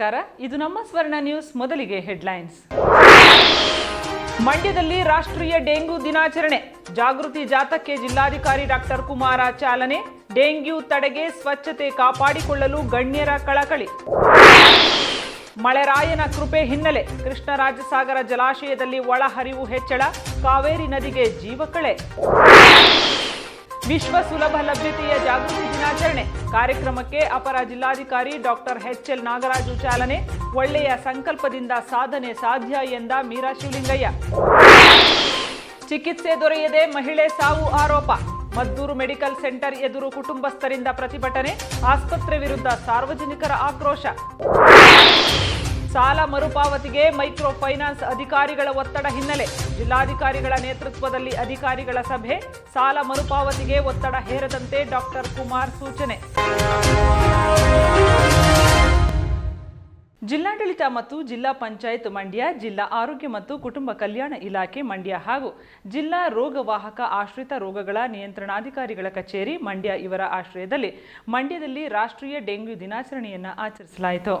ನಮಸ್ಕಾರ. ಇದು ನಮ್ಮ ಸ್ವರ್ಣ ನ್ಯೂಸ್ ಮೊದಲಿಗೆ ಹೆಡ್ಲೈನ್ಸ್. ಮಂಡ್ಯದಲ್ಲಿ ರಾಷ್ಟ್ರೀಯ ಡೆಂಗ್ಯೂ ದಿನಾಚರಣೆ. ಜಾಗೃತಿ ಜಾಥಾಕ್ಕೆ ಜಿಲ್ಲಾಧಿಕಾರಿ ಡಾಕ್ಟರ್ ಕುಮಾರ ಚಾಲನೆ. ಡೆಂಗ್ಯೂ ತಡೆಗೆ ಸ್ವಚ್ಛತೆ ಕಾಪಾಡಿಕೊಳ್ಳಲು ಗಣ್ಯರ ಕಳಕಳಿ. ಮಳೆರಾಯನ ಕೃಪೆ ಹಿನ್ನೆಲೆ ಕೃಷ್ಣರಾಜಸಾಗರ ಜಲಾಶಯದಲ್ಲಿ ಒಳಹರಿವು ಹೆಚ್ಚಳ. ಕಾವೇರಿ ನದಿಗೆ ಜೀವಕಳೆ ವಿಶ್ವ ಸುಲಭ ಲಭ್ಯತೆಯ ಜಾಗೃತಿ ದಿನಾಚರಣೆ. ಕಾರ್ಯಕ್ರಮಕ್ಕೆ ಅಪರ ಜಿಲ್ಲಾಧಿಕಾರಿ ಡಾಕ್ಟರ್ ಎಚ್ಎಲ್ ನಾಗರಾಜು ಚಾಲನೆ. ಒಳ್ಳೆಯ ಸಂಕಲ್ಪದಿಂದ ಸಾಧನೆ ಸಾಧ್ಯ ಎಂದ ಮೀರಾ ಶಿವಲಿಂಗಯ್ಯ. ಚಿಕಿತ್ಸೆ ದೊರೆಯದೆ ಮಹಿಳೆ ಸಾವು ಆರೋಪ. ಮದ್ದೂರು ಮೆಡಿಕಲ್ ಸೆಂಟರ್ ಎದುರು ಕುಟುಂಬಸ್ಥರಿಂದ ಪ್ರತಿಭಟನೆ. ಆಸ್ಪತ್ರೆ ವಿರುದ್ಧ ಸಾರ್ವಜನಿಕರ ಆಕ್ರೋಶ. ಸಾಲ ಮರುಪಾವತಿಗೆ ಮೈಕ್ರೋ ಫೈನಾನ್ಸ್ ಅಧಿಕಾರಿಗಳ ಒತ್ತಡ ಹಿನ್ನೆಲೆ. ಜಿಲ್ಲಾಧಿಕಾರಿಗಳ ನೇತೃತ್ವದಲ್ಲಿ ಅಧಿಕಾರಿಗಳ ಸಭೆ. ಸಾಲ ಮರುಪಾವತಿಗೆ ಒತ್ತಡ ಹೇರದಂತೆ ಡಾಕ್ಟರ್ ಕುಮಾರ್ ಸೂಚನೆ. ಜಿಲ್ಲಾಡಳಿತ ಮತ್ತು ಜಿಲ್ಲಾ ಪಂಚಾಯತ್ ಮಂಡ್ಯ, ಜಿಲ್ಲಾ ಆರೋಗ್ಯ ಮತ್ತು ಕುಟುಂಬ ಕಲ್ಯಾಣ ಇಲಾಖೆ, ಮಂಡ್ಯ ಹಾಗೂ ಜಿಲ್ಲಾ ರೋಗವಾಹಕ ಆಶ್ರಿತ ರೋಗಗಳ ನಿಯಂತ್ರಣಾಧಿಕಾರಿಗಳ ಕಚೇರಿ, ಮಂಡ್ಯ ಇವರ ಆಶ್ರಯದಲ್ಲಿ ಮಂಡ್ಯದಲ್ಲಿ ರಾಷ್ಟ್ರೀಯ ಡೆಂಗ್ಯೂ ದಿನಾಚರಣೆಯನ್ನು ಆಚರಿಸಲಾಯಿತು.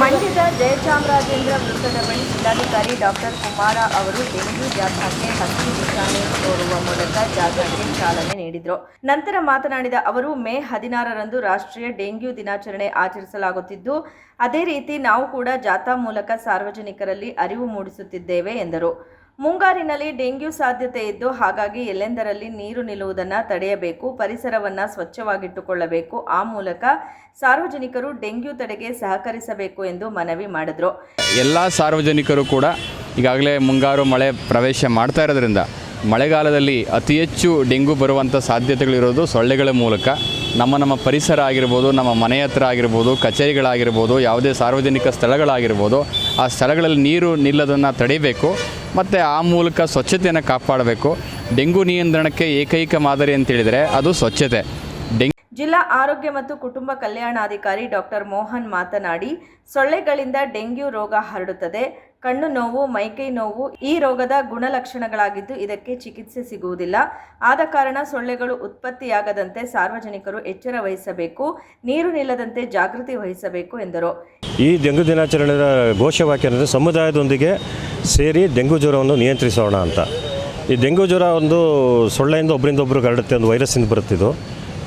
ಮಂಡ್ಯದ ಜಯಚಾಮರಾಜೇಂದ್ರ ವೃತ್ತದ ಬಳಿ ಜಿಲ್ಲಾಧಿಕಾರಿ ಡಾಕ್ಟರ್ ಕುಮಾರ ಅವರು ಡೆಂಗ್ಯೂ ಜಾಥಾಕ್ಕೆ ಹಸಿರು ನಿಶಾನೆ ತೋರುವ ಮೂಲಕ ಜಾಥಾಕ್ಕೆ ಚಾಲನೆ ನೀಡಿದರು. ನಂತರ ಮಾತನಾಡಿದ ಅವರು, ಮೇ ಹದಿನಾರರಂದು ರಾಷ್ಟ್ರೀಯ ಡೆಂಗ್ಯೂ ದಿನಾಚರಣೆ ಆಚರಿಸಲಾಗುತ್ತಿದ್ದು, ಅದೇ ರೀತಿ ನಾವು ಕೂಡ ಜಾಥಾ ಮೂಲಕ ಸಾರ್ವಜನಿಕರಲ್ಲಿ ಅರಿವು ಮೂಡಿಸುತ್ತಿದ್ದೇವೆ ಎಂದರು. ಮುಂಗಾರಿನಲ್ಲಿ ಡೆಂಗ್ಯೂ ಸಾಧ್ಯತೆ ಇದ್ದು ಹಾಗಾಗಿ ಎಲ್ಲೆಂದರಲ್ಲಿ ನೀರು ನಿಲ್ಲುವುದನ್ನು ತಡೆಯಬೇಕು, ಪರಿಸರವನ್ನು ಸ್ವಚ್ಛವಾಗಿಟ್ಟುಕೊಳ್ಳಬೇಕು. ಆ ಮೂಲಕ ಸಾರ್ವಜನಿಕರು ಡೆಂಗ್ಯೂ ತಡೆಗೆ ಸಹಕರಿಸಬೇಕು ಎಂದು ಮನವಿ ಮಾಡಿದರು. ಎಲ್ಲ ಸಾರ್ವಜನಿಕರು ಕೂಡ ಈಗಾಗಲೇ ಮುಂಗಾರು ಮಳೆ ಪ್ರವೇಶ ಮಾಡ್ತಾ ಇರೋದ್ರಿಂದ ಮಳೆಗಾಲದಲ್ಲಿ ಅತಿ ಹೆಚ್ಚು ಡೆಂಗು ಬರುವಂಥ ಸಾಧ್ಯತೆಗಳಿರೋದು ಸೊಳ್ಳೆಗಳ ಮೂಲಕ. ನಮ್ಮ ನಮ್ಮ ಪರಿಸರ ಆಗಿರ್ಬೋದು, ನಮ್ಮ ಮನೆ ಹತ್ರ ಆಗಿರ್ಬೋದು, ಕಚೇರಿಗಳಾಗಿರ್ಬೋದು, ಯಾವುದೇ ಸಾರ್ವಜನಿಕ ಸ್ಥಳಗಳಾಗಿರ್ಬೋದು, ಆ ಸ್ಥಳಗಳಲ್ಲಿ ನೀರು ನಿಲ್ಲೋದನ್ನು ತಡಿಬೇಕು ಮತ್ತು ಆ ಮೂಲಕ ಸ್ವಚ್ಛತೆಯನ್ನು ಕಾಪಾಡಬೇಕು. ಡೆಂಗು ನಿಯಂತ್ರಣಕ್ಕೆ ಏಕೈಕ ಮಾದರಿ ಅಂತೇಳಿದರೆ ಅದು ಸ್ವಚ್ಛತೆ. ಜಿಲ್ಲಾ ಆರೋಗ್ಯ ಮತ್ತು ಕುಟುಂಬ ಕಲ್ಯಾಣಾಧಿಕಾರಿ ಡಾಕ್ಟರ್ ಮೋಹನ್ ಮಾತನಾಡಿ, ಸೊಳ್ಳೆಗಳಿಂದ ಡೆಂಗ್ಯೂ ರೋಗ ಹರಡುತ್ತದೆ. ಕಣ್ಣು ನೋವು ಮೈಕೈ ನೋವು ಈ ರೋಗದ ಗುಣಲಕ್ಷಣಗಳಾಗಿದ್ದು ಇದಕ್ಕೆ ಚಿಕಿತ್ಸೆ ಸಿಗುವುದಿಲ್ಲ. ಆದ ಕಾರಣ ಸೊಳ್ಳೆಗಳು ಉತ್ಪತ್ತಿಯಾಗದಂತೆ ಸಾರ್ವಜನಿಕರು ಎಚ್ಚರ ವಹಿಸಬೇಕು, ನೀರು ನಿಲ್ಲದಂತೆ ಜಾಗೃತಿ ವಹಿಸಬೇಕು ಎಂದರು. ಈ ಡೆಂಗು ದಿನಾಚರಣೆಯ ಘೋಷವಾಕ್ಯ ಅಂದರೆ ಸಮುದಾಯದೊಂದಿಗೆ ಸೇರಿ ಡೆಂಗು ಜ್ವರವನ್ನು ನಿಯಂತ್ರಿಸೋಣ ಅಂತ. ಈ ಡೆಂಗು ಜ್ವರ ಒಂದು ಸೊಳ್ಳೆಯಿಂದ ಒಬ್ಬರಿಂದ ಒಬ್ಬರು ಹರಡುತ್ತೆ, ಒಂದು ವೈರಸ್ಸಿಂದ ಬರುತ್ತಿದ್ದು.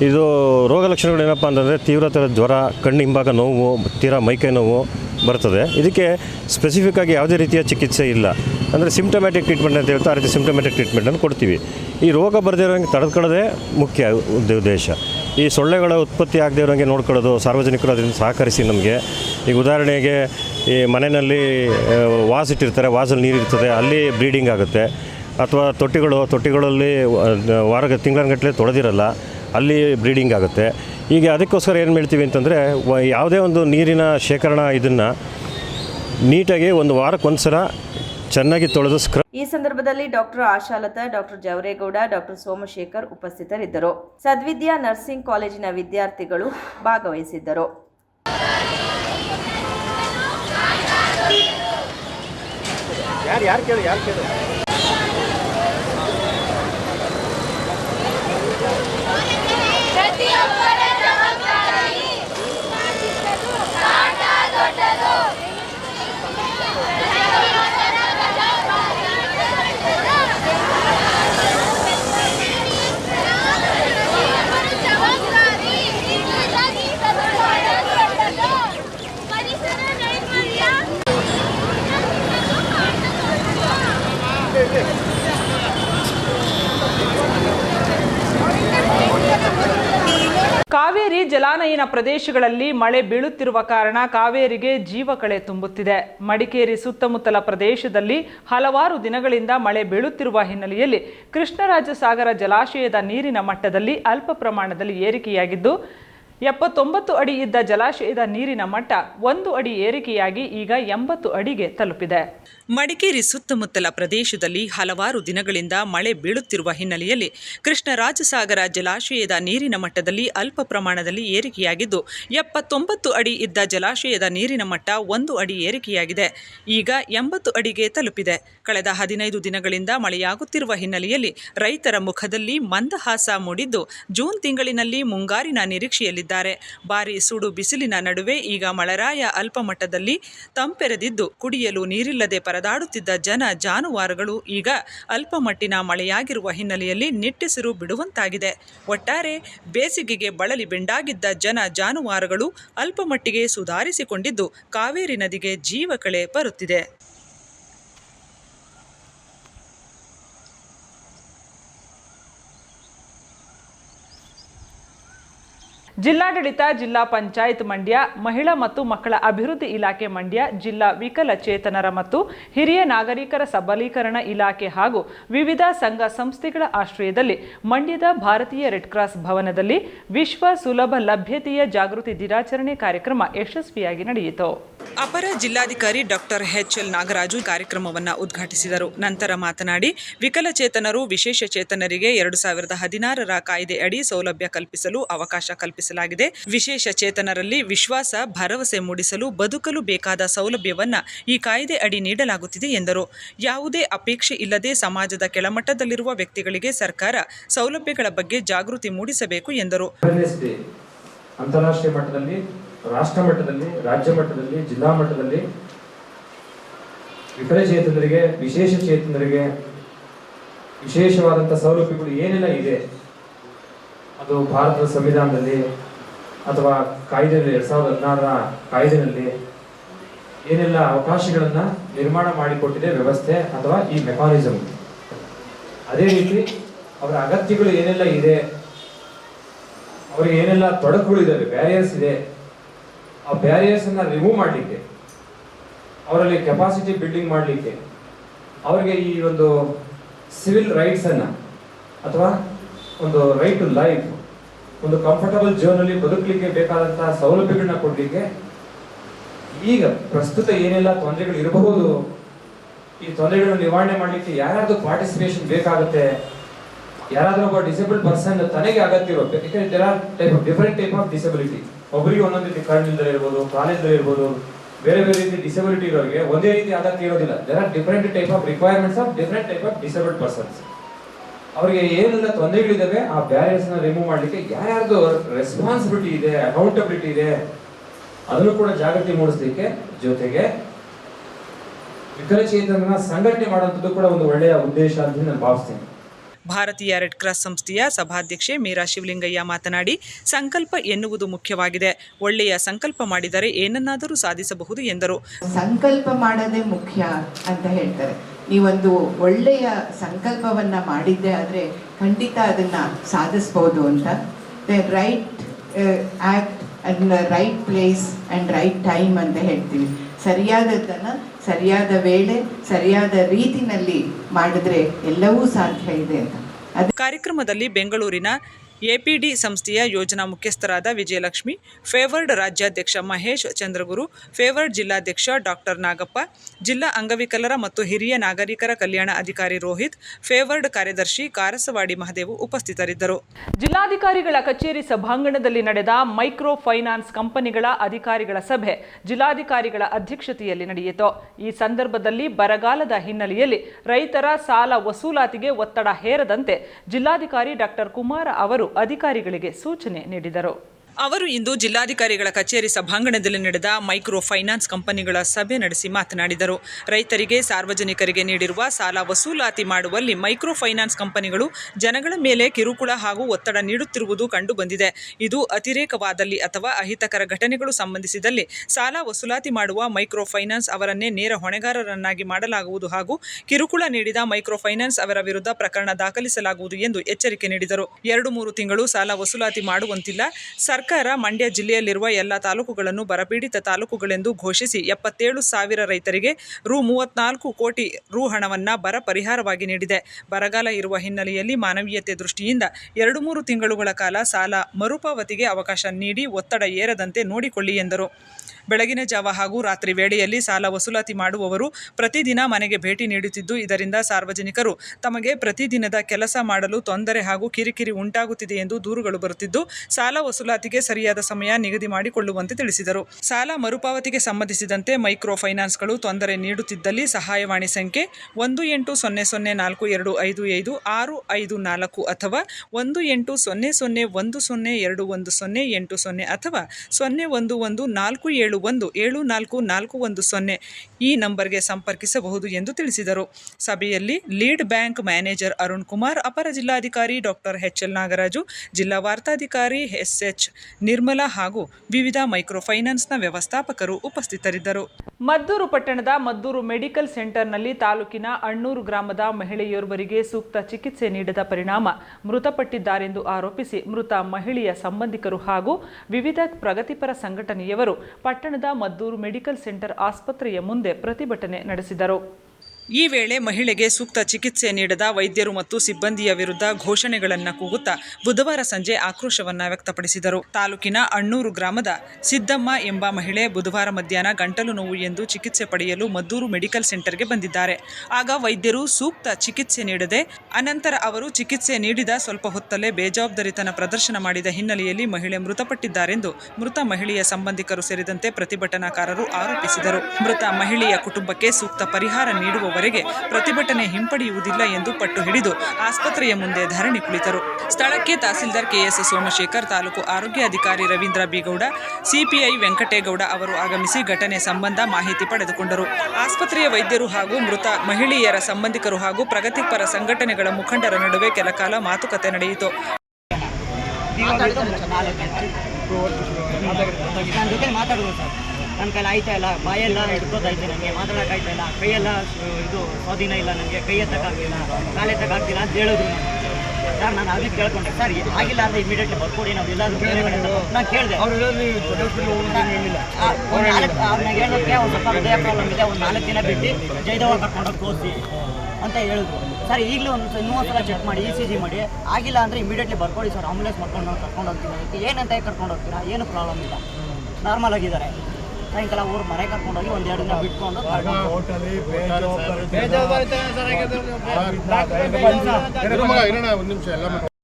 ಇದು ರೋಗ ಲಕ್ಷಣಗಳು ಏನಪ್ಪ ಅಂತಂದರೆ ತೀವ್ರತರ ಜ್ವರ, ಕಣ್ಣು ಹಿಂಭಾಗ ನೋವು, ತೀರಾ ಮೈಕೈ ನೋವು ಬರ್ತದೆ. ಇದಕ್ಕೆ ಸ್ಪೆಸಿಫಿಕ್ ಆಗಿ ಯಾವುದೇ ರೀತಿಯ ಚಿಕಿತ್ಸೆ ಇಲ್ಲ. ಅಂದರೆ ಸಿಂಪ್ಟಮ್ಯಾಟಿಕ್ ಟ್ರೀಟ್ಮೆಂಟ್ ಅಂತ ಹೇಳ್ತಾ ಆ ರೀತಿ ಸಿಂಪ್ಟಮ್ಯಾಟಿಕ್ ಟ್ರೀಟ್ಮೆಂಟನ್ನು ಕೊಡ್ತೀವಿ. ಈ ರೋಗ ಬರದಿರೋಂಗೆ ತಡೆದುಕೊಳ್ಳೋದೇ ಮುಖ್ಯ ಉದ್ದ- ಉದ್ದೇಶ. ಈ ಸೊಳ್ಳೆಗಳ ಉತ್ಪತ್ತಿ ಆಗದೇ ಇರೋಂಗೆ ನೋಡ್ಕೊಳ್ಳೋದು ಸಾರ್ವಜನಿಕರು ಅದರಿಂದ ಸಹಕರಿಸಿ ನಮಗೆ. ಈಗ ಉದಾಹರಣೆಗೆ ಈ ಮನೆಯಲ್ಲಿ ವಾಸ್ ಇಟ್ಟಿರ್ತಾರೆ, ವಾಸಲ್ಲಿ ನೀರು ಇರ್ತದೆ, ಅಲ್ಲಿ ಬ್ಲೀಡಿಂಗ್ ಆಗುತ್ತೆ. ಅಥವಾ ತೊಟ್ಟಿಗಳು, ತೊಟ್ಟಿಗಳಲ್ಲಿ ವಾರ ತಿಂಗಳಗಟ್ಟಲೆ ತೊಳೆದಿರಲ್ಲ. ಅಲ್ಲಿ ಬ್ರೀಡಿಂಗ್ ಆಗುತ್ತೆ. ಈಗ ಅದಕ್ಕೋಸ್ಕರ ಏನು ಹೇಳ್ತೀವಿ ಅಂತಂದರೆ ವ- ಯಾವುದೇ ಒಂದು ನೀರಿನ ಶೇಖರಣಾ ಇದನ್ನು ನೀಟಾಗಿ ಒಂದು ವಾರಕ್ಕೊಂದು ಸಲ ಚೆನ್ನಾಗಿ ತೊಳೆದು ಸ್ಕ್ರ ಈ ಸಂದರ್ಭದಲ್ಲಿ doctor Ashalatha doctor Javaregowda doctor Somashekhar ಉಪಸ್ಥಿತರಿದ್ದರು. ಸದ್ವಿದ್ಯಾ ನರ್ಸಿಂಗ್ ಕಾಲೇಜಿನ ವಿದ್ಯಾರ್ಥಿಗಳು ಭಾಗವಹಿಸಿದ್ದರು. ಯಾರು ಯಾರು ಕೇಳಿ ಯಾರು ಕೇಳಿ? ಕಾವೇರಿ ಜಲಾನಯನ ಪ್ರದೇಶಗಳಲ್ಲಿ ಮಳೆ ಬೀಳುತ್ತಿರುವ ಕಾರಣ ಕಾವೇರಿಗೆ ಜೀವಕಳೆ ತುಂಬುತ್ತಿದೆ. ಮಡಿಕೇರಿ ಸುತ್ತಮುತ್ತಲ ಪ್ರದೇಶದಲ್ಲಿ ಹಲವಾರು ದಿನಗಳಿಂದ ಮಳೆ ಬೀಳುತ್ತಿರುವ ಹಿನ್ನೆಲೆಯಲ್ಲಿ ಕೃಷ್ಣರಾಜಸಾಗರ ಜಲಾಶಯದ ನೀರಿನ ಮಟ್ಟದಲ್ಲಿ ಅಲ್ಪ ಪ್ರಮಾಣದಲ್ಲಿ ಏರಿಕೆಯಾಗಿದ್ದು, ಎಪ್ಪತ್ತೊಂಬತ್ತು ಅಡಿ ಇದ್ದ ಜಲಾಶಯದ ನೀರಿನ ಮಟ್ಟ ಒಂದು ಅಡಿ ಏರಿಕೆಯಾಗಿ ಈಗ ಎಂಬತ್ತು ಅಡಿಗೆ ತಲುಪಿದೆ. ಮಡಿಕೇರಿ ಸುತ್ತಮುತ್ತಲ ಪ್ರದೇಶದಲ್ಲಿ ಹಲವಾರು ದಿನಗಳಿಂದ ಮಳೆ ಬೀಳುತ್ತಿರುವ ಹಿನ್ನೆಲೆಯಲ್ಲಿ ಕೃಷ್ಣರಾಜಸಾಗರ ಜಲಾಶಯದ ನೀರಿನ ಮಟ್ಟದಲ್ಲಿ ಅಲ್ಪ ಪ್ರಮಾಣದಲ್ಲಿ ಏರಿಕೆಯಾಗಿದ್ದು, ಎಪ್ಪತ್ತೊಂಬತ್ತು ಅಡಿ ಇದ್ದ ಜಲಾಶಯದ ನೀರಿನ ಮಟ್ಟ ಒಂದು ಅಡಿ ಏರಿಕೆಯಾಗಿದೆ. ಈಗ ಎಂಬತ್ತು ಅಡಿಗೆ ತಲುಪಿದೆ. ಕಳೆದ ಹದಿನೈದು ದಿನಗಳಿಂದ ಮಳೆಯಾಗುತ್ತಿರುವ ಹಿನ್ನೆಲೆಯಲ್ಲಿ ರೈತರ ಮುಖದಲ್ಲಿ ಮಂದಹಾಸ ಮೂಡಿದ್ದು, ಜೂನ್ ತಿಂಗಳಿನಲ್ಲಿ ಮುಂಗಾರಿನ ನಿರೀಕ್ಷೆಯಲ್ಲಿದ್ದಾರೆ. ಭಾರಿ ಸುಡು ಬಿಸಿಲಿನ ನಡುವೆ ಈಗ ಮಳರಾಯ ಅಲ್ಪಮಟ್ಟದಲ್ಲಿ ತಂಪೆರೆದಿದ್ದು, ಕುಡಿಯಲು ನೀರಿಲ್ಲದೆ ಪರದಾಡುತ್ತಿದ್ದ ಜನ ಜಾನುವಾರುಗಳು ಈಗ ಅಲ್ಪಮಟ್ಟಿನ ಮಳೆಯಾಗಿರುವ ಹಿನ್ನೆಲೆಯಲ್ಲಿ ನಿಟ್ಟಿಸಿರು ಬಿಡುವಂತಾಗಿದೆ. ಒಟ್ಟಾರೆ ಬೇಸಿಗೆಗೆ ಬಳಲಿ ಬೆಂಡಾಗಿದ್ದ ಜನ ಜಾನುವಾರುಗಳು ಅಲ್ಪಮಟ್ಟಿಗೆ ಸುಧಾರಿಸಿಕೊಂಡಿದ್ದು, ಕಾವೇರಿ ನದಿಗೆ ಜೀವಕಳೆ ಬರುತ್ತಿದೆ. ಜಿಲ್ಲಾಡಳಿತ, ಜಿಲ್ಲಾ ಪಂಚಾಯತ್ ಮಂಡ್ಯ, ಮಹಿಳಾ ಮತ್ತು ಮಕ್ಕಳ ಅಭಿವೃದ್ಧಿ ಇಲಾಖೆ ಮಂಡ್ಯ, ಜಿಲ್ಲಾ ವಿಕಲಚೇತನರ ಮತ್ತು ಹಿರಿಯ ನಾಗರಿಕರ ಸಬಲೀಕರಣ ಇಲಾಖೆ ಹಾಗೂ ವಿವಿಧ ಸಂಘ ಸಂಸ್ಥೆಗಳ ಆಶ್ರಯದಲ್ಲಿ ಮಂಡ್ಯದ ಭಾರತೀಯ ರೆಡ್ ಕ್ರಾಸ್ ಭವನದಲ್ಲಿ ವಿಶ್ವ ಸುಲಭ ಲಭ್ಯತೆಯ ಜಾಗೃತಿ ದಿನಾಚರಣೆ ಕಾರ್ಯಕ್ರಮ ಯಶಸ್ವಿಯಾಗಿ ನಡೆಯಿತು. ಅಪರ ಜಿಲ್ಲಾಧಿಕಾರಿ ಡಾಕ್ಟರ್ ಎಚ್ ಎಲ್ ನಾಗರಾಜು ಕಾರ್ಯಕ್ರಮವನ್ನು ಉದ್ಘಾಟಿಸಿದರು. ನಂತರ ಮಾತನಾಡಿ, ವಿಕಲಚೇತನರು, ವಿಶೇಷ ಚೇತನರಿಗೆ ಎರಡು ಸಾವಿರದ ಹದಿನಾರರ ಕಾಯ್ದೆ ಅಡಿ ಸೌಲಭ್ಯ ಕಲ್ಪಿಸಲು ಅವಕಾಶ ಕಲ್ಪಿಸಲಾಗಿದೆ. ವಿಶೇಷ ಚೇತನರಲ್ಲಿ ವಿಶ್ವಾಸ, ಭರವಸೆ ಮೂಡಿಸಲು ಬದುಕಲು ಬೇಕಾದ ಸೌಲಭ್ಯವನ್ನು ಈ ಕಾಯ್ದೆ ಅಡಿ ನೀಡಲಾಗುತ್ತಿದೆ ಎಂದರು. ಯಾವುದೇ ಅಪೇಕ್ಷೆ ಇಲ್ಲದೆ ಸಮಾಜದ ಕೆಳಮಟ್ಟದಲ್ಲಿರುವ ವ್ಯಕ್ತಿಗಳಿಗೆ ಸರ್ಕಾರ ಸೌಲಭ್ಯಗಳ ಬಗ್ಗೆ ಜಾಗೃತಿ ಮೂಡಿಸಬೇಕು ಎಂದರು. ರಾಷ್ಟ್ರ ಮಟ್ಟದಲ್ಲಿ, ರಾಜ್ಯ ಮಟ್ಟದಲ್ಲಿ, ಜಿಲ್ಲಾ ಮಟ್ಟದಲ್ಲಿ ವಿಕಲಚೇತನರಿಗೆ ವಿಶೇಷ ಚೇತನರಿಗೆ ವಿಶೇಷವಾದಂಥ ಸೌಲಭ್ಯಗಳು ಏನೆಲ್ಲ ಇದೆ? ಅದು ಭಾರತದ ಸಂವಿಧಾನದಲ್ಲಿ ಅಥವಾ ಕಾಯ್ದೆಯಲ್ಲಿ ಎರಡ್ ಸಾವಿರದ ಹದಿನಾರರ ಕಾಯ್ದೆನಲ್ಲಿ ಏನೆಲ್ಲ ಅವಕಾಶಗಳನ್ನು ನಿರ್ಮಾಣ ಮಾಡಿಕೊಟ್ಟಿದೆ ವ್ಯವಸ್ಥೆ ಅಥವಾ ಈ ಮೆಕಾನಿಸಮ್ ಅದೇ ರೀತಿ ಅವರ ಅಗತ್ಯಗಳು ಏನೆಲ್ಲ ಇದೆ? ಅವರಿಗೆ ಏನೆಲ್ಲ ತೊಡಕುಗಳು ಇದಾವೆ ಬ್ಯಾರಿಯರ್ಸ್ ಇದೆ? ಆ ಬ್ಯಾರಿಯರ್ಸ್ ಅನ್ನ ರಿಮೂವ್ ಮಾಡಲಿಕ್ಕೆ, ಅವರಲ್ಲಿ ಕೆಪಾಸಿಟಿ ಬಿಲ್ಡಿಂಗ್ ಮಾಡಲಿಕ್ಕೆ, ಅವರಿಗೆ ಈ ಒಂದು ಸಿವಿಲ್ ರೈಟ್ಸ್ ಅನ್ನ ಅಥವಾ ಒಂದು ರೈಟ್ ಟು ಲೈಫ್ ಒಂದು ಕಂಫರ್ಟಬಲ್ ಜೋನಲ್ಲಿ ಬದುಕಲಿಕ್ಕೆ ಬೇಕಾದಂತಹ ಸೌಲಭ್ಯಗಳನ್ನ ಕೊಡಲಿಕ್ಕೆ ಈಗ ಪ್ರಸ್ತುತ ಏನೆಲ್ಲ ತೊಂದರೆಗಳು ಇರಬಹುದು, ಈ ತೊಂದರೆಗಳನ್ನು ನಿವಾರಣೆ ಮಾಡಲಿಕ್ಕೆ ಯಾರಾದರೂ ಪಾರ್ಟಿಸಿಪೇಷನ್ ಬೇಕಾಗುತ್ತೆ, ಯಾರಾದರೂ ಒಬ್ಬ ಡಿಸೇಬಲ್ಡ್ ಪರ್ಸನ್ ತನಗೆ ಅಗತ್ಯ ಇರೋ ಯಾಕಂದ್ರೆ there are type of different type of disability ಒಬ್ಬರಿಗೆ ಒಂದೊಂದು ರೀತಿ ಕಣ್ಣಿಲ್ದರೆ ಇರ್ಬೋದು ಕಾಲೇಜ್ ಇರ್ಬೋದು, ಬೇರೆ ಬೇರೆ ರೀತಿ ಡಿಸಬಿಲಿಟಿ ಇರೋರಿಗೆ ಒಂದೇ ರೀತಿ ಆದ ಇರೋದಿಲ್ಲ. There are different type of requirements of different type of disabled persons ಅವರಿಗೆ ಏನೆಲ್ಲ ತೊಂದರೆಗಳಿದ್ದಾವೆ, ಆ ಬ್ಯಾರಿಯರ್ಸ್ ರಿಮೂವ್ ಮಾಡ್ಲಿಕ್ಕೆ ಯಾರ್ಯಾರ್ದು ರೆಸ್ಪಾನ್ಸಿಬಿಲಿಟಿ ಇದೆ ಅಕೌಂಟಬಿಲಿಟಿ ಇದೆ, ಅದನ್ನು ಕೂಡ ಜಾಗೃತಿ ಮೂಡಿಸ್ಲಿಕ್ಕೆ ಜೊತೆಗೆ ವಿಕಲಚೇತನನ ಸಂಘಟನೆ ಮಾಡುವಂಥದ್ದು ಕೂಡ ಒಂದು ಒಳ್ಳೆಯ ಉದ್ದೇಶ ಅಂತ ನಾನು ಭಾವಿಸ್ತೇನೆ. ಭಾರತೀಯ ರೆಡ್ ಕ್ರಾಸ್ ಸಂಸ್ಥೆಯ ಸಭಾಧ್ಯಕ್ಷೆ ಮೀರಾ ಶಿವಲಿಂಗಯ್ಯ ಮಾತನಾಡಿ, ಸಂಕಲ್ಪ ಎನ್ನುವುದು ಮುಖ್ಯವಾಗಿದೆ. ಒಳ್ಳೆಯ ಸಂಕಲ್ಪ ಮಾಡಿದರೆ ಏನನ್ನಾದರೂ ಸಾಧಿಸಬಹುದು ಎಂದರು. ಸಂಕಲ್ಪ ಮಾಡದೆ ಮುಖ್ಯ ಅಂತ ಹೇಳ್ತಾರೆ. ನೀವೊಂದು ಒಳ್ಳೆಯ ಸಂಕಲ್ಪವನ್ನ ಮಾಡಿದ್ದೆ ಆದರೆ ಖಂಡಿತ ಅದನ್ನ ಸಾಧಿಸಬಹುದು ಅಂತ. Right act right place and right time ಅಂತ ಹೇಳ್ತೀವಿ. ಸರಿಯಾದದ್ದನ್ನು ಸರಿಯಾದ ವೇಳೆ ಸರಿಯಾದ ರೀತಿನಲ್ಲಿ ಮಾಡಿದ್ರೆ ಎಲ್ಲವೂ ಸಾಧ್ಯ ಇದೆ ಅಂತ. ಕಾರ್ಯಕ್ರಮದಲ್ಲಿ ಬೆಂಗಳೂರಿನ ಎಪಿಡಿ ಸಂಸ್ಥೆಯ ಯೋಜನಾ ಮುಖ್ಯಸ್ಥರಾದ ವಿಜಯಲಕ್ಷ್ಮಿ, ಫೇವರ್ಡ್ ರಾಜ್ಯಾಧ್ಯಕ್ಷ ಮಹೇಶ್ ಚಂದ್ರಗುರು, ಫೇವರ್ಡ್ ಜಿಲ್ಲಾಧ್ಯಕ್ಷ ಡಾಕ್ಟರ್ ನಾಗಪ್ಪ, ಜಿಲ್ಲಾ ಅಂಗವಿಕಲರ ಮತ್ತು ಹಿರಿಯ ನಾಗರಿಕರ ಕಲ್ಯಾಣ ಅಧಿಕಾರಿ ರೋಹಿತ್, ಫೇವರ್ಡ್ ಕಾರ್ಯದರ್ಶಿ ಕಾರಸವಾಡಿ ಮಹದೇವು ಉಪಸ್ಥಿತರಿದ್ದರು. ಜಿಲ್ಲಾಧಿಕಾರಿಗಳ ಕಚೇರಿ ಸಭಾಂಗಣದಲ್ಲಿ ನಡೆದ ಮೈಕ್ರೋ ಫೈನಾನ್ಸ್ ಕಂಪನಿಗಳ ಅಧಿಕಾರಿಗಳ ಸಭೆ ಜಿಲ್ಲಾಧಿಕಾರಿಗಳ ಅಧ್ಯಕ್ಷತೆಯಲ್ಲಿ ನಡೆಯಿತು. ಈ ಸಂದರ್ಭದಲ್ಲಿ ಬರಗಾಲದ ಹಿನ್ನೆಲೆಯಲ್ಲಿ ರೈತರ ಸಾಲ ವಸೂಲಾತಿಗೆ ಒತ್ತಡ ಹೇರದಂತೆ ಜಿಲ್ಲಾಧಿಕಾರಿ ಡಾಕ್ಟರ್ ಕುಮಾರ ಅವರು ಅಧಿಕಾರಿಗಳಿಗೆ ಸೂಚನೆ ನೀಡಿದರು. ಅವರು ಇಂದು ಜಿಲ್ಲಾಧಿಕಾರಿಗಳ ಕಚೇರಿ ಸಭಾಂಗಣದಲ್ಲಿ ನಡೆದ ಮೈಕ್ರೋ ಫೈನಾನ್ಸ್ ಕಂಪನಿಗಳ ಸಭೆ ನಡೆಸಿ ಮಾತನಾಡಿದರು. ರೈತರಿಗೆ ಸಾರ್ವಜನಿಕರಿಗೆ ನೀಡಿರುವ ಸಾಲ ವಸೂಲಾತಿ ಮಾಡುವಲ್ಲಿ ಮೈಕ್ರೋ ಫೈನಾನ್ಸ್ ಕಂಪನಿಗಳು ಜನಗಳ ಮೇಲೆ ಕಿರುಕುಳ ಹಾಗೂ ಒತ್ತಡ ನೀಡುತ್ತಿರುವುದು ಕಂಡುಬಂದಿದೆ. ಇದು ಅತಿರೇಕವಾದಲ್ಲಿ ಅಥವಾ ಅಹಿತಕರ ಘಟನೆಗಳು ಸಂಬಂಧಿಸಿದಲ್ಲಿ ಸಾಲ ವಸೂಲಾತಿ ಮಾಡುವ ಮೈಕ್ರೋ ಫೈನಾನ್ಸ್ ಅವರನ್ನೇ ನೇರ ಹೊಣೆಗಾರರನ್ನಾಗಿ ಮಾಡಲಾಗುವುದು ಹಾಗೂ ಕಿರುಕುಳ ನೀಡಿದ ಮೈಕ್ರೋ ಫೈನಾನ್ಸ್ ಅವರ ವಿರುದ್ಧ ಪ್ರಕರಣ ದಾಖಲಿಸಲಾಗುವುದು ಎಂದು ಎಚ್ಚರಿಕೆ ನೀಡಿದರು. ಎರಡು ಮೂರು ತಿಂಗಳು ಸಾಲ ವಸೂಲಾತಿ ಮಾಡುವಂತಿಲ್ಲ. ಸರ್ಕಾರ ಮಂಡ್ಯ ಜಿಲ್ಲೆಯಲ್ಲಿರುವ ಎಲ್ಲ ತಾಲೂಕುಗಳನ್ನು ಬರಪೀಡಿತ ತಾಲೂಕುಗಳೆಂದು ಘೋಷಿಸಿ ಎಪ್ಪತ್ತೇಳು ಸಾವಿರ ರೈತರಿಗೆ ರು ಮೂವತ್ನಾಲ್ಕು ಕೋಟಿ ರು ಹಣವನ್ನು ಬರ ಪರಿಹಾರವಾಗಿ ನೀಡಿದೆ. ಬರಗಾಲ ಇರುವ ಹಿನ್ನೆಲೆಯಲ್ಲಿ ಮಾನವೀಯತೆ ದೃಷ್ಟಿಯಿಂದ ಎರಡು ಮೂರು ತಿಂಗಳುಗಳ ಕಾಲ ಸಾಲ ಮರುಪಾವತಿಗೆ ಅವಕಾಶ ನೀಡಿ ಒತ್ತಡ ಏರದಂತೆ ನೋಡಿಕೊಳ್ಳಿ ಎಂದರು. ಬೆಳಗಿನ ಜಾವ ಹಾಗೂ ರಾತ್ರಿ ವೇಳೆಯಲ್ಲಿ ಸಾಲ ವಸೂಲಾತಿ ಮಾಡುವವರು ಪ್ರತಿದಿನ ಮನೆಗೆ ಭೇಟಿ ನೀಡುತ್ತಿದ್ದು, ಇದರಿಂದ ಸಾರ್ವಜನಿಕರು ತಮಗೆ ಪ್ರತಿದಿನದ ಕೆಲಸ ಮಾಡಲು ತೊಂದರೆ ಹಾಗೂ ಕಿರಿಕಿರಿ ಉಂಟಾಗುತ್ತಿದೆ ಎಂದು ದೂರುಗಳು ಬರುತ್ತಿದ್ದು, ಸಾಲ ವಸೂಲಾತಿಗೆ ಪಾವತಿಗೆ ಸರಿಯಾದ ಸಮಯ ನಿಗದಿ ಮಾಡಿಕೊಳ್ಳುವಂತೆ ತಿಳಿಸಿದರು. ಸಾಲ ಮರುಪಾವತಿಗೆ ಸಂಬಂಧಿಸಿದಂತೆ ಮೈಕ್ರೋ ಫೈನಾನ್ಸ್ಗಳು ತೊಂದರೆ ನೀಡುತ್ತಿದ್ದಲ್ಲಿ ಸಹಾಯವಾಣಿ ಸಂಖ್ಯೆ ಒಂದು ಎಂಟು ಸೊನ್ನೆ ಸೊನ್ನೆ ನಾಲ್ಕು ಎರಡು ಐದು ಐದು ಆರು ಐದು ನಾಲ್ಕು ಅಥವಾ ಒಂದು ಎಂಟು ಸೊನ್ನೆ ಸೊನ್ನೆ ಒಂದು ಸೊನ್ನೆ ಎರಡು ಒಂದು ಸೊನ್ನೆ ಎಂಟು ಸೊನ್ನೆ ಅಥವಾ ಸೊನ್ನೆ ಒಂದು ಒಂದು ನಾಲ್ಕು ಏಳು ಒಂದು ಏಳು ನಾಲ್ಕು ನಾಲ್ಕು ಒಂದು ಸೊನ್ನೆ ಈ ನಂಬರ್ಗೆ ಸಂಪರ್ಕಿಸಬಹುದು ಎಂದು ತಿಳಿಸಿದರು. ಸಭೆಯಲ್ಲಿ lead bank manager Arun Kumar, ಅಪರ ಜಿಲ್ಲಾಧಿಕಾರಿ ಡಾಕ್ಟರ್ ಎಚ್ ಎಲ್ ನಾಗರಾಜು, ಜಿಲ್ಲಾ ವಾರ್ತಾಧಿಕಾರಿ ಎಸ್ ಎಚ್ ನಿರ್ಮಲಾ ಹಾಗೂ ವಿವಿಧ ಮೈಕ್ರೋ ಫೈನಾನ್ಸ್ನ ವ್ಯವಸ್ಥಾಪಕರು ಉಪಸ್ಥಿತರಿದ್ದರು. ಮದ್ದೂರು ಪಟ್ಟಣದ ಮದ್ದೂರು ಮೆಡಿಕಲ್ ಸೆಂಟರ್ನಲ್ಲಿ ತಾಲೂಕಿನ ಅಣ್ಣೂರು ಗ್ರಾಮದ ಮಹಿಳೆಯೋರ್ವರಿಗೆ ಸೂಕ್ತ ಚಿಕಿತ್ಸೆ ನೀಡದ ಪರಿಣಾಮ ಮೃತಪಟ್ಟಿದ್ದಾರೆಂದು ಆರೋಪಿಸಿ ಮೃತ ಮಹಿಳೆಯ ಸಂಬಂಧಿಕರು ಹಾಗೂ ವಿವಿಧ ಪ್ರಗತಿಪರ ಸಂಘಟನೆಯವರು ಪಟ್ಟಣದ ಮದ್ದೂರು ಮೆಡಿಕಲ್ ಸೆಂಟರ್ ಆಸ್ಪತ್ರೆಯ ಮುಂದೆ ಪ್ರತಿಭಟನೆ ನಡೆಸಿದರು. ಈ ವೇಳೆ ಮಹಿಳೆಗೆ ಸೂಕ್ತ ಚಿಕಿತ್ಸೆ ನೀಡದ ವೈದ್ಯರು ಮತ್ತು ಸಿಬ್ಬಂದಿಯ ವಿರುದ್ಧ ಘೋಷಣೆಗಳನ್ನು ಕೂಗುತ್ತಾ ಬುಧವಾರ ಸಂಜೆ ಆಕ್ರೋಶವನ್ನು ವ್ಯಕ್ತಪಡಿಸಿದರು. ತಾಲೂಕಿನ ಅಣ್ಣೂರು ಗ್ರಾಮದ ಸಿದ್ದಮ್ಮ ಎಂಬ ಮಹಿಳೆ ಬುಧವಾರ ಮಧ್ಯಾಹ್ನ ಗಂಟಲು ನೋವು ಎಂದು ಚಿಕಿತ್ಸೆ ಪಡೆಯಲು ಮದ್ದೂರು ಮೆಡಿಕಲ್ ಸೆಂಟರ್ಗೆ ಬಂದಿದ್ದಾರೆ. ಆಗ ವೈದ್ಯರು ಸೂಕ್ತ ಚಿಕಿತ್ಸೆ ನೀಡದೆ, ಅನಂತರ ಅವರು ಚಿಕಿತ್ಸೆ ನೀಡಿದ ಸ್ವಲ್ಪ ಹೊತ್ತಲ್ಲೇ ಬೇಜವಾಬ್ದಾರಿತನ ಪ್ರದರ್ಶನ ಮಾಡಿದ ಹಿನ್ನೆಲೆಯಲ್ಲಿ ಮಹಿಳೆ ಮೃತಪಟ್ಟಿದ್ದಾರೆಂದು ಮೃತ ಮಹಿಳೆಯ ಸಂಬಂಧಿಕರು ಸೇರಿದಂತೆ ಪ್ರತಿಭಟನಾಕಾರರು ಆರೋಪಿಸಿದರು. ಮೃತ ಮಹಿಳೆಯ ಕುಟುಂಬಕ್ಕೆ ಸೂಕ್ತ ಪರಿಹಾರ ನೀಡುವವರೆಗೆ ಪ್ರತಿಭಟನೆ ಹಿಂಪಡೆಯುವುದಿಲ್ಲ ಎಂದು ಪಟ್ಟು ಹಿಡಿದು ಆಸ್ಪತ್ರೆಯ ಮುಂದೆ ಧರಣಿ ಕುಳಿತರು ಸ್ಥಳಕ್ಕೆ ತಹಸೀಲ್ದಾರ್ ಕೆಎಸ್ ಸೋಮಶೇಖರ್ ತಾಲೂಕು ಆರೋಗ್ಯ ಅಧಿಕಾರಿ ರವೀಂದ್ರ ಬಿಗೌಡ ಸಿಪಿಐ ವೆಂಕಟೇಗೌಡ ಅವರು ಆಗಮಿಸಿ ಘಟನೆ ಸಂಬಂಧ ಮಾಹಿತಿ ಪಡೆದುಕೊಂಡರು ಆಸ್ಪತ್ರೆಯ ವೈದ್ಯರು ಹಾಗೂ ಮೃತ ಮಹಿಳೆಯರ ಸಂಬಂಧಿಕರು ಹಾಗೂ ಪ್ರಗತಿಪರ ಸಂಘಟನೆಗಳ ಮುಖಂಡರ ನಡುವೆ ಕೆಲಕಾಲ ಮಾತುಕತೆ ನಡೆಯಿತು ಮಾತಾಡೋದು ನನ್ನ ಕೈಲಿ ಆಯ್ತಾ ಇಲ್ಲ ಬಾಯೆಲ್ಲ ಹಿಡ್ಕೋತೈತೆ ನನಗೆ ಮಾತಾಡೋಕ್ಕಾಯ್ತಾ ಇಲ್ಲ ಕೈಯೆಲ್ಲ ಇದು ಸ್ವಾಧೀನ ಇಲ್ಲ ನನಗೆ ಕೈ ಎತ್ತಕ್ಕಾಗಲಿಲ್ಲ ಕಾಲು ಎತ್ತಕ್ಕಾಗ್ತಿಲ್ಲ ಅಂತ ಹೇಳಿದ್ರು. ಸರ್ ನಾನು ಅದಕ್ಕೆ ಕೇಳ್ಕೊಂಡೆ. ಸರ್ ಆಗಿಲ್ಲ ಅಂದರೆ ಇಮಿಡಿಯೇಟ್ಲಿ ಬರ್ಕೊಡಿ ನಾವು ಎಲ್ಲಾದ್ರೂ ಬೇರೆ ಕಡೆ ನಾನು ಕೇಳಿದೆ. ಅವ್ರನ್ನ ಹೇಳೋಕ್ಕೆ ಒಂದು ಸ್ವಲ್ಪ ಹೃದಯ ಪ್ರಾಬ್ಲಮ್ ಇದೆ ಒಂದು ನಾಲ್ಕು ದಿನ ಬಿಟ್ಟು ಜೈದವ ಕರ್ಕೊಂಡೋಗಿ ತೋರಿಸಿ ಅಂತ ಹೇಳಿದ್ರು. ಸರ್ ಈಗಲೂ ಒಂದು ಇನ್ನೂ ಸಲ ಚೆಕ್ ಮಾಡಿ ಇ ಸಿ ಜಿ ಮಾಡಿ ಆಗಿಲ್ಲ ಅಂದರೆ ಇಮಿಡಿಯೇಟ್ಲಿ ಬರ್ಕೊಡಿ ಸರ್ ಆಂಬುಲೆನ್ಸ್ ಮಾಡ್ಕೊಂಡು ನಾವು ಕರ್ಕೊಂಡು ಹೋಗ್ತೀನಿ. ಏನಂತ ಕರ್ಕೊಂಡು ಹೋಗ್ತೀರಾ? ಏನು ಪ್ರಾಬ್ಲಮ್ ಇಲ್ಲ. ನಾರ್ಮಲ್ ಆಗಿದ್ದಾರೆ. ಸಾಯಂಕಾಲ ಊರು ಮನೆ ಕರ್ಕೊಂಡೋಗಿ ಒಂದು ಎರಡು ದಿನ ಬಿಟ್ಕೊಂಡು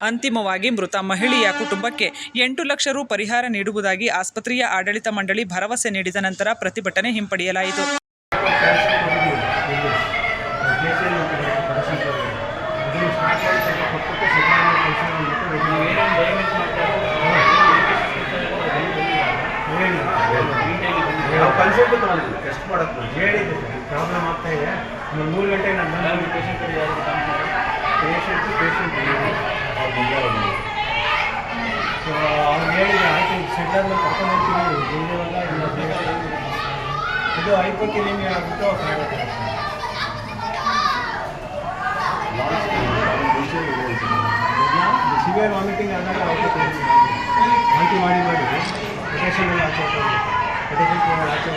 ಅಂತಿಮವಾಗಿ ಮೃತ ಮಹಿಳೆಯ ಕುಟುಂಬಕ್ಕೆ ಎಂಟು ಲಕ್ಷ ರು ಪರಿಹಾರ ನೀಡುವುದಾಗಿ ಆಸ್ಪತ್ರೆಯ ಆಡಳಿತ ಮಂಡಳಿ ಭರವಸೆ ನೀಡಿದ ನಂತರ ಪ್ರತಿಭಟನೆ ಹಿಂಪಡೆಯಲಾಯಿತು. ಕನ್ಸಲ್ಟ್ ಟೆಸ್ಟ್ ಮಾಡೋದು ಆಗ್ತಾ ಇದೆ. ಮೂರು ಗಂಟೆಗೆ ಪೇಷಂಟ್ ಪೇಷಂಟ್ ಪೇಷಂಟ್ ಸೊ ಆಯ್ತು ಕರ್ಕೊಂಡು ಹೋಗ್ತೀನಿ. ಇದು ಹೈಪೋಕಿಲಿಮಿ ಆಗ್ಬಿಟ್ಟು ಸಿವಿಯರ್ ವಾಮಿಟಿಂಗ್ ಆದಾಗ ವಾಂತಿ ಮಾಡಿ ಮಾಡಿ. ಪೊಟ್ಯಾಷಿಯಮ್ ಎಲ್ಲ రాష్ట్రం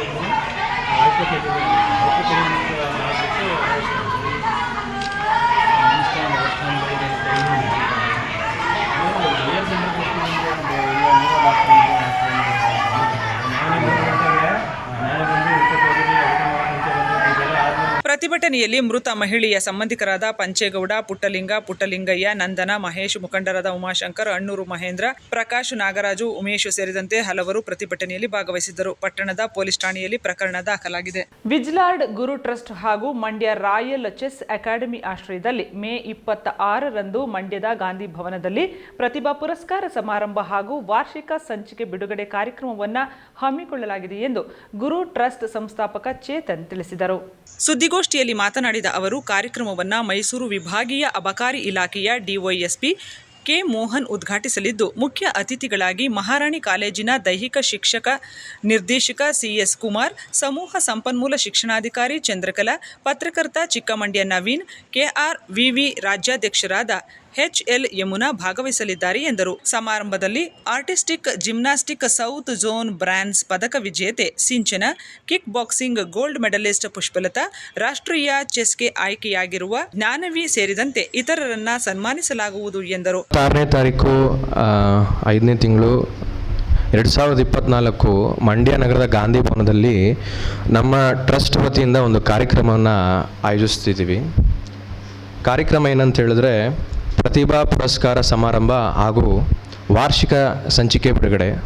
ಪ್ರತಿಭಟನೆಯಲ್ಲಿ ಮೃತ ಮಹಿಳೆಯ ಸಂಬಂಧಿಕರಾದ ಪಂಚೇಗೌಡ ಪುಟ್ಟಲಿಂಗ ಪುಟ್ಟಲಿಂಗಯ್ಯ ನಂದನ ಮಹೇಶ್ ಮುಖಂಡರಾದ ಉಮಾಶಂಕರ್ ಅಣ್ಣೂರು ಮಹೇಂದ್ರ ಪ್ರಕಾಶ್ ನಾಗರಾಜು ಉಮೇಶ್ ಸೇರಿದಂತೆ ಹಲವರು ಪ್ರತಿಭಟನೆಯಲ್ಲಿ ಭಾಗವಹಿಸಿದ್ದರು. ಪಟ್ಟಣದ ಪೊಲೀಸ್ ಠಾಣೆಯಲ್ಲಿ ಪ್ರಕರಣ ದಾಖಲಾಗಿದೆ. ವಿಜ್ಲಾರ್ಡ್ ಗುರು ಟ್ರಸ್ಟ್ ಹಾಗೂ ಮಂಡ್ಯ ರಾಯಲ್ ಚೆಸ್ ಅಕಾಡೆಮಿ ಆಶ್ರಯದಲ್ಲಿ ಮೇ ಇಪ್ಪತ್ತ ಆರರಂದು ಮಂಡ್ಯದ ಗಾಂಧಿ ಭವನದಲ್ಲಿ ಪ್ರತಿಭಾ ಪುರಸ್ಕಾರ ಸಮಾರಂಭ ಹಾಗೂ ವಾರ್ಷಿಕ ಸಂಚಿಕೆ ಬಿಡುಗಡೆ ಕಾರ್ಯಕ್ರಮವನ್ನು ಹಮ್ಮಿಕೊಳ್ಳಲಾಗಿದೆ ಎಂದು ಗುರು ಟ್ರಸ್ಟ್ ಸಂಸ್ಥಾಪಕ ಚೇತನ್ ತಿಳಿಸಿದರು. ಸುದ್ದಿಗೋಷ್ಠಿಯಲ್ಲಿ ಮಾತನಾಡಿದ ಅವರು, ಕಾರ್ಯಕ್ರಮವನ್ನು ಮೈಸೂರು ವಿಭಾಗೀಯ ಅಬಕಾರಿ ಇಲಾಖೆಯ ಡಿವೈಎಸ್ಪಿ ಕೆ ಮೋಹನ್ ಉದ್ಘಾಟಿಸಲಿದ್ದು, ಮುಖ್ಯ ಅತಿಥಿಗಳಾಗಿ ಮಹಾರಾಣಿ ಕಾಲೇಜಿನ ದೈಹಿಕ ಶಿಕ್ಷಕ ನಿರ್ದೇಶಕ ಸಿಎಸ್ ಕುಮಾರ್, ಸಮೂಹ ಸಂಪನ್ಮೂಲ ಶಿಕ್ಷಣಾಧಿಕಾರಿ ಚಂದ್ರಕಲಾ, ಪತ್ರಕರ್ತ ಚಿಕ್ಕಮಂಡ್ಯ ನವೀನ್, ಕೆಆರ್ ವಿವಿ ರಾಜ್ಯಾಧ್ಯಕ್ಷರಾದ ಎಚ್ ಎಲ್ ಯಮುನಾ ಭಾಗವಹಿಸಲಿದ್ದಾರೆ ಎಂದರು. ಸಮಾರಂಭದಲ್ಲಿ artistic gymnastic south zone bronze ಪದಕ ವಿಜೇತೆ Sinchana kick boxing gold medalist Pushpalatha, ರಾಷ್ಟ್ರೀಯ ಚೆಸ್ಗೆ ಆಯ್ಕೆಯಾಗಿರುವ ಜ್ಞಾನವಿ ಸೇರಿದಂತೆ ಇತರರನ್ನ ಸನ್ಮಾನಿಸಲಾಗುವುದು ಎಂದರು. ಆರನೇ ತಾರೀಕು ಐದನೇ ತಿಂಗಳು ಎರಡು ಸಾವಿರದ ಇಪ್ಪತ್ತ್ನಾಲ್ಕು ಮಂಡ್ಯ ನಗರದ ಗಾಂಧಿ ಭವನದಲ್ಲಿ ನಮ್ಮ ಟ್ರಸ್ಟ್ ವತಿಯಿಂದ ಒಂದು ಕಾರ್ಯಕ್ರಮವನ್ನು ಆಯೋಜಿಸ್ತಿದ್ದೀವಿ. ಕಾರ್ಯಕ್ರಮ ಏನಂತ ಹೇಳಿದ್ರೆ ಪ್ರತಿಭಾ ಪುರಸ್ಕಾರ ಸಮಾರಂಭ ಹಾಗೂ ವಾರ್ಷಿಕ ಸಂಚಿಕೆ ಬಿಡುಗಡೆ.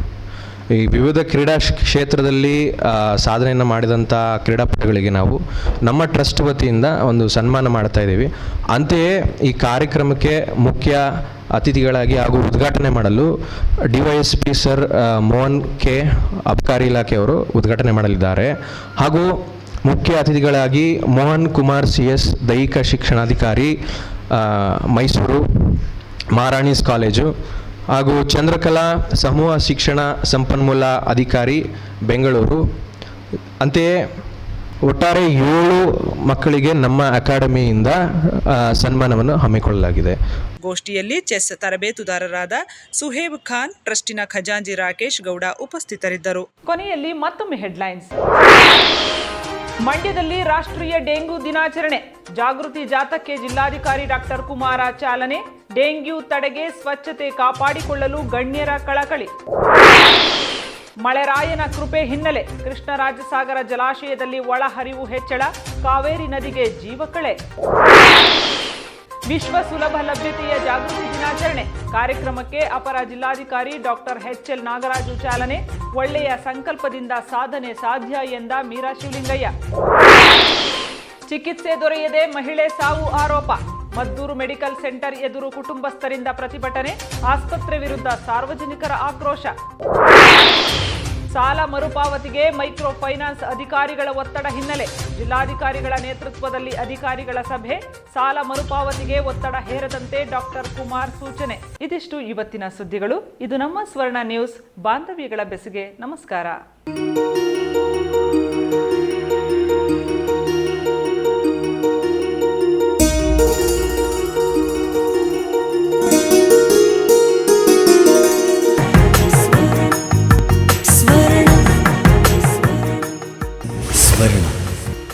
ಈ ವಿವಿಧ ಕ್ರೀಡಾ ಕ್ಷ- ಕ್ಷೇತ್ರದಲ್ಲಿ ಸಾಧನೆಯನ್ನು ಮಾಡಿದಂಥ ಕ್ರೀಡಾಪಟುಗಳಿಗೆ ನಾವು ನಮ್ಮ ಟ್ರಸ್ಟ್ ವತಿಯಿಂದ ಒಂದು ಸನ್ಮಾನ ಮಾಡ್ತಾ ಇದ್ದೀವಿ. ಅಂತೆಯೇ ಈ ಕಾರ್ಯಕ್ರಮಕ್ಕೆ ಮುಖ್ಯ ಅತಿಥಿಗಳಾಗಿ ಹಾಗೂ ಉದ್ಘಾಟನೆ ಮಾಡಲು D Y S P sir Mohan K. ಅಬಕಾರಿ ಇಲಾಖೆಯವರು ಉದ್ಘಾಟನೆ ಮಾಡಲಿದ್ದಾರೆ. ಹಾಗೂ ಮುಖ್ಯ ಅತಿಥಿಗಳಾಗಿ ಮೋಹನ್ ಕುಮಾರ್ ಸಿ ಎಸ್ ದೈಹಿಕ ಶಿಕ್ಷಣಾಧಿಕಾರಿ ಮೈಸೂರು ಮಹಾರಾಣಿಸ್ ಕಾಲೇಜು ಹಾಗೂ ಚಂದ್ರಕಲಾ ಸಮೂಹ ಶಿಕ್ಷಣ ಸಂಪನ್ಮೂಲ ಅಧಿಕಾರಿ ಬೆಂಗಳೂರು. ಅಂತೆಯೇ ಒಟ್ಟಾರೆ ಏಳು ಮಕ್ಕಳಿಗೆ ನಮ್ಮ ಅಕಾಡೆಮಿಯಿಂದ ಸನ್ಮಾನವನ್ನು ಹಮ್ಮಿಕೊಳ್ಳಲಾಗಿದೆ. ಗೋಷ್ಠಿಯಲ್ಲಿ ಚೆಸ್ ತರಬೇತುದಾರರಾದ ಸುಹೇಬ್ ಖಾನ್ ಟ್ರಸ್ಟಿನ ಖಜಾಂಜಿ ರಾಕೇಶ್ ಗೌಡ ಉಪಸ್ಥಿತರಿದ್ದರು. ಕೊನೆಯಲ್ಲಿ ಮತ್ತೊಮ್ಮೆ ಹೆಡ್ಲೈನ್ಸ್. ಮಂಡ್ಯದಲ್ಲಿ ರಾಷ್ಟ್ರೀಯ ಡೆಂಗ್ಯೂ ದಿನಾಚರಣೆ. ಜಾಗೃತಿ ಜಾಥಾಕ್ಕೆ ಜಿಲ್ಲಾಧಿಕಾರಿ ಡಾಕ್ಟರ್ ಕುಮಾರ ಚಾಲನೆ. ಡೆಂಗ್ಯೂ ತಡೆಗೆ ಸ್ವಚ್ಛತೆ ಕಾಪಾಡಿಕೊಳ್ಳಲು ಗಣ್ಯರ ಕಳಕಳಿ. ಮಳೆರಾಯನ ಕೃಪೆ ಹಿನ್ನೆಲೆ ಕೃಷ್ಣರಾಜಸಾಗರ ಜಲಾಶಯದಲ್ಲಿ ಒಳಹರಿವು ಹೆಚ್ಚಳ. ಕಾವೇರಿ ನದಿಗೆ ಜೀವಕಳೆ ವಿಶ್ವ ಸುಲಭ ಲಭ್ಯತೆಯ ಜಾಗೃತಿ ದಿನಾಚರಣೆ. ಕಾರ್ಯಕ್ರಮಕ್ಕೆ ಅಪರ ಜಿಲ್ಲಾಧಿಕಾರಿ ಡಾಕ್ಟರ್ ಎಚ್ ಎಲ್ ನಾಗರಾಜು ಚಾಲನೆ. ಒಳ್ಳೆಯ ಸಂಕಲ್ಪದಿಂದ ಸಾಧನೆ ಸಾಧ್ಯ ಎಂದ ಮೀರಾ ಶಿವಲಿಂಗಯ್ಯ. ಚಿಕಿತ್ಸೆ ದೊರೆಯದೆ ಮಹಿಳೆ ಸಾವು ಆರೋಪ. ಮದ್ದೂರು ಮೆಡಿಕಲ್ ಸೆಂಟರ್ ಎದುರು ಕುಟುಂಬಸ್ಥರಿಂದ ಪ್ರತಿಭಟನೆ. ಆಸ್ಪತ್ರೆ ವಿರುದ್ಧ ಸಾರ್ವಜನಿಕರ ಆಕ್ರೋಶ. ಸಾಲ ಮರುಪಾವತಿಗೆ ಮೈಕ್ರೋ ಫೈನಾನ್ಸ್ ಅಧಿಕಾರಿಗಳ ಒತ್ತಡ ಹಿನ್ನೆಲೆ. ಜಿಲ್ಲಾಧಿಕಾರಿಗಳ ನೇತೃತ್ವದಲ್ಲಿ ಅಧಿಕಾರಿಗಳ ಸಭೆ. ಸಾಲ ಮರುಪಾವತಿಗೆ ಒತ್ತಡ ಹೇರದಂತೆ ಡಾಕ್ಟರ್ ಕುಮಾರ್ ಸೂಚನೆ. ಇದಿಷ್ಟು ಇವತ್ತಿನ ಸುದ್ದಿಗಳು. ಇದು ನಮ್ಮ ಸ್ವರ್ಣ ನ್ಯೂಸ್. ಬಾಂಧವ್ಯಗಳ ಬೆಸಿಗೆ ನಮಸ್ಕಾರ.